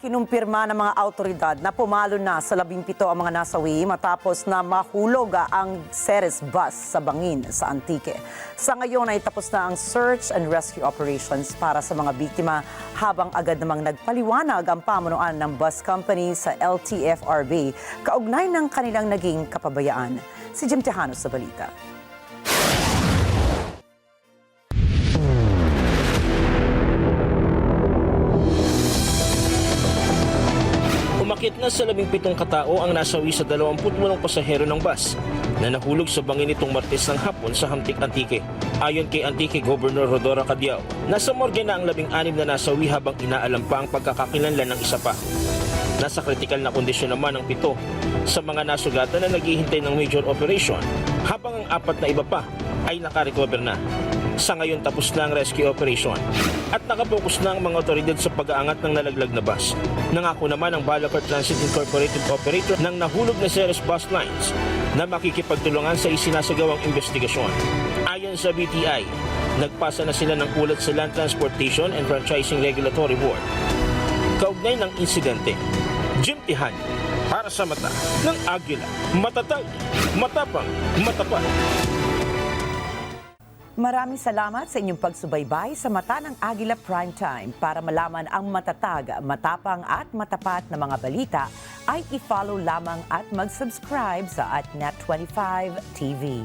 Kinumpirma ng mga autoridad na pumalo na sa labing pito ang mga nasawi matapos na mahulog ang Ceres bus sa Bangin sa Antique. Sa ngayon ay tapos na ang search and rescue operations para sa mga biktima habang agad namang nagpaliwanag ang pamunuan ng bus company sa LTFRB kaugnay ng kanilang naging kapabayaan. Si Jim Tejano sa balita. Umakit na sa labing pitong katao ang nasawi sa 28 pasahero ng bus na nahulog sa bangin nitong Martes ng hapon sa Hamtik Antique. Ayon kay Antique Governor Rodora Cadiao, nasa morgue na ang labing anim na nasawi habang inaalam pa ang pagkakakilanlan ng isa pa. Nasa kritikal na kondisyon naman ang pito sa mga nasugatan na naghihintay ng major operation habang ang apat na iba pa ay nakarecover na. Sa ngayon tapos na ang rescue operation at nakapokus na ang mga otoridad sa pag-aangat ng nalaglag na bus. Nangako naman ang Balacar Transit Incorporated operator ng nahulog na Ceres Bus Lines na makikipagtulungan sa isinasagawang investigasyon. Ayon sa BTI, nagpasa na sila ng ulat sa Land Transportation and Franchising Regulatory Board. Kaugnay ng insidente, Jim Tihan, para sa mata ng Agila, matatag, matapang, matapat. Maraming salamat sa inyong pagsubaybay sa Mata ng Agila Primetime. Para malaman ang matatag, matapang at matapat na mga balita, ay i-follow lamang at mag-subscribe sa AtNet25 TV.